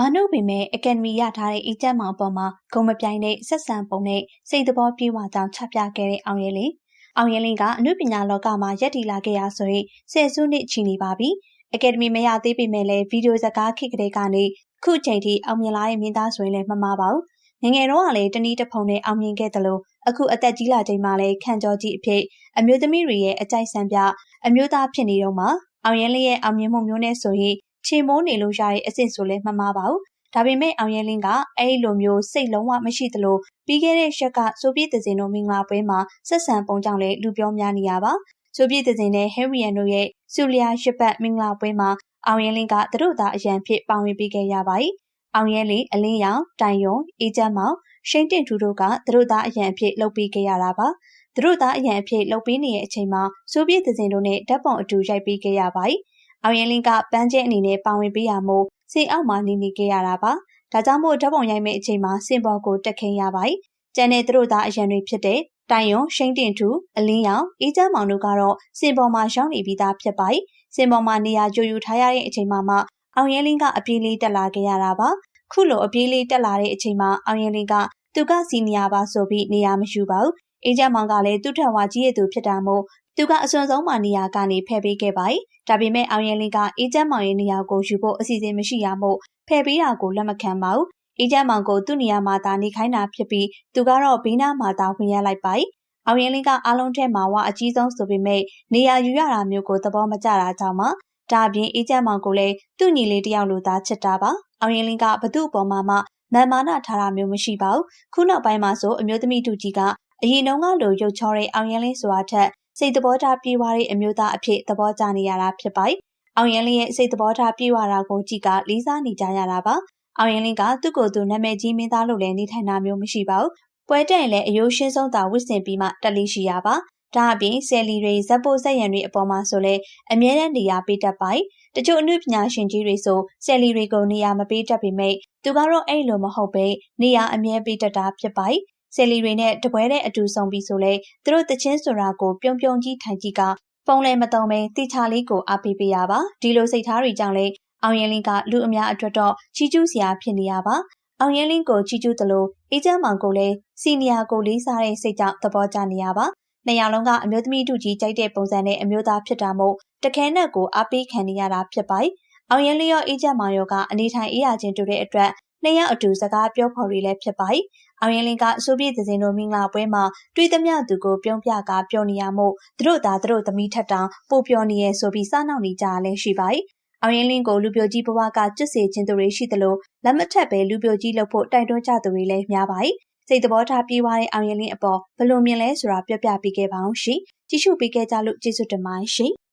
ဝါနုပေမဲ့အကယ်ဒမီရထားတဲ့အေးချမ်းမောင်ပေါ်မှာဂုံမပြိုင်တဲ့ဆက်ဆံပုံနဲ့စိတ်သဘောပြေဝကြောင်းချပြခဲ့တဲ့အောင်ရဲလင်းအောင်ရဲလင်းကအမှုပညာလောကမှာရက်တီလာခဲ့ရဆိုရင်ဆယ်စုနှစ်ချီနေပါပြီအကယ်ဒမီမရသေးပေမဲ့လည်းဗီဒီယိုဇာတ်ကားခေတ်ကလေးကနေခုချိန်ထိအောင်မြင်လာတဲ့မင်းသားဆိုရင်လည်းမမှားပါဘူးငငယ်တော့ကလည်းတနည်းတစ်ဖုံနဲ့အောင်မြင်ခဲ့တယ်လို့အခုအသက်ကြီးလာချိန်မှာလည်းခံကြောကြီးအဖြစ်အမျိုးသမီးတွေရဲ့အကြိုက်ဆံပြအမျိုးသားဖြစ်နေတော့မှအောင်ရဲလင်းရဲ့အောင်မြင်မှုမျိုးနဲ့ဆိုရင် ချေမိုးနေလို့ရတဲ့အဆင့်ဆိုလည်းမမှားပါဘူးဒါပေမဲ့အောင်ရဲလင်းကအဲ့လိုမျိုးစိတ်လုံးဝမရှိသလိုပြီးခဲ့တဲ့ရက်ကဆိုဗီယက်တစင်တို့မင်္ဂလာပွဲမှာဆက်ဆံပုံကြောင့်လည်းလူပြောများနေရပါဆိုဗီယက်တစင်နဲ့ဟယ်ရီယန်တို့ရဲ့ဆူလျာရှစ်ပတ်မင်္ဂလာပွဲမှာအောင်ရဲလင်းကသူတို့သားအရန်ဖြစ်ပါဝင်ပေးခဲ့ရပါတယ်အောင်ရဲလင်းအလင်းရောင်တိုင်ယုံအေးချမ်းမောင်ရှိန်တင်ထူတို့ကသူတို့သားအရန်ဖြစ်လှုပ်ပေးခဲ့ရတာပါသူတို့သားအရန်အဖြစ်လှုပ်ပေးနေတဲ့အချိန်မှာဆိုဗီယက်တစင်တို့နဲ့ဓာတ်ပုံအတူရိုက်ပေးခဲ့ရပါတယ် အောင်ရင်လင်းကပန်းကျဲအနေနဲ့ပါဝင်ပေးရမို့စင်အောက်မှာနေနေခဲ့ရတာပါ။ဒါကြောင့်မို့ဓာတ်ပုံရိုက်မဲ့အချိန်မှာစင်ပေါ်ကိုတက်ခင်းရပါ යි ။ကျန်တဲ့သူတို့သားအရန်တွေဖြစ်တဲ့တိုင်ယွန်ရှိန်တင်ထူအလင်းရောင်အေးချမ်းမောင်တို့ကတော့စင်ပေါ်မှာရောက်နေပြီးသားဖြစ်ပါ යි ။စင်ပေါ်မှာနေရာကြိုယူထားရတဲ့အချိန်မှာမှအောင်ရင်လင်းကအပြေးလေးတက်လာခဲ့ရတာပါ။ခုလိုအပြေးလေးတက်လာတဲ့အချိန်မှာအောင်ရင်လင်းကသူကစီနီယာပါဆိုပြီးနေရာမယူပါဘူး။အေးချမ်းမောင်ကလည်းသူ့ထက်ဝါကြီးရဲ့သူဖြစ်တာမို့ သူကအစွန်ဆုံးမှနေရာကနေဖယ်ပေးခဲ့ပါ යි ဒါပေမဲ့အောင်ရင်လင်းကအေးချမ်းမောင်ရဲ့နေရာကိုယူဖို့အစီအစဉ်မရှိရမို့ဖယ်ပေးတာကိုလက်မခံပါဘူးအေးချမ်းမောင်ကိုသူ့နေရာမှာသာနေခိုင်းတာဖြစ်ပြီးသူကတော့ဘေးနားမှာသာဝင်ရလိုက်ပါ යි အောင်ရင်လင်းကအားလုံးထဲမှာဝါအကြီးဆုံးဆိုပေမဲ့နေရာယူရတာမျိုးကိုသဘောမကျတာကြောင့်မှဒါအပြင်အေးချမ်းမောင်ကိုလည်းသူ့ညီလေးတယောက်လိုသားချစ်တာပါအောင်ရင်လင်းကဘသူ့အပေါ်မှာမှမာမာနထားတာမျိုးမရှိပါဘူးခုနောက်ပိုင်းမှာဆိုအမျိုးသမီးတူကြီးကအရင်တုန်းကလိုရုပ်ချောတဲ့အောင်ရင်လင်းဆိုတာထက် စိတ်သဘောထားပြေးွားတဲ့အမျိုးသားအဖြစ်သဘောကျနေရတာဖြစ်ပါတယ်။အောင်ရင်လင်းရဲ့စိတ်သဘောထားပြေးွားတာကိုကြည့်ကလေးစားနေကြရတာပါ။အောင်ရင်လင်းကသူ့ကိုယ်သူနာမည်ကြီးမင်းသားလို့လည်းနေထိုင်တာမျိုးမရှိပါဘူး။ပွဲတက်ရင်လည်းအယိုးရှင်းဆုံးသာဝစ်စင်ပြီးမှတက်လေးရှိရပါ။ဒါအပြင်ဆယ်လီတွေဇက်ပိုဇက်ရံတွေအပေါ်မှာဆိုလဲအမြဲတမ်းနေရာပေးတတ်ပါတယ်။တချို့အမှုပညာရှင်ကြီးတွေဆိုဆယ်လီတွေကိုနေရာမပေးတတ်ပေမဲ့သူကတော့အဲ့လိုမဟုတ်ပဲနေရာအမြဲပေးတတ်တာဖြစ်ပါတယ် ဆယ်လီတွေနဲ့တပွဲတဲ့အတူဆုံးပြီးဆိုလဲသူတို့တချင်းဆိုတာကိုပြုံပြုံကြီးထိုင်ကြီးကဖုန်းလည်းမတုံပဲတိချာလေးကိုအားပေးပေးရပါဒီလိုစိတ်ထားတွေကြောင့်လဲအောင်ရင်လင်းကလူအများအတွက်တော့ချီကျူးစရာဖြစ်နေရပါအောင်ရင်လင်းကိုချီကျူးသလိုအေးချမ်းမောင်ကိုလည်းစီနီယာကိုလေးစားတဲ့စိတ်ကြောင့်သဘောကျနေရပါနှစ်ယောက်လုံးကအမျိုးသမီးတို့ကြီးကြိုက်တဲ့ပုံစံနဲ့အမျိုးသားဖြစ်တာမို့တခဲနဲ့ကိုအားပေးခံနေရတာဖြစ်ပါတယ်အောင်ရင်လျော့အေးချမ်းမောင်ရောကအနေထိုင်အေးရခြင်းတူတဲ့အတွက် နှစ်ယောက်အတူစကားပြောဖော်တွေလည်းဖြစ်ပါတယ်။အောင်ရင်လင်းကအဆိုပြည့်သစင်တို့မင်္ဂလာပွဲမှာတွေ့သမျှသူကိုပြုံးပြကပြောနေရမို့သူတို့သားသူတို့သမီးထက်တောင်ပိုပြောနေရဲဆိုပြီးစားနောက်နေကြရလဲရှိပါတယ်။အောင်ရင်လင်းကိုလူပြိုကြီးဘဝကကျွတ်စေခြင်းသူတွေရှိသလိုလက်မထက်ပဲလူပြိုကြီးလုပ်ဖို့တိုက်တွန်းကြသူတွေလည်းများပါတယ်။စိတ်သဘောထားပြေးွားတဲ့အောင်ရင်လင်းအပေါ်ဘလို့မြင်လဲဆိုတာပြောပြပေးခဲ့ပါအောင်ရှင်။ကြည့်ရှုပေးခဲ့ကြလို့ကျေးဇူးတင်ပါတယ်ရှင်။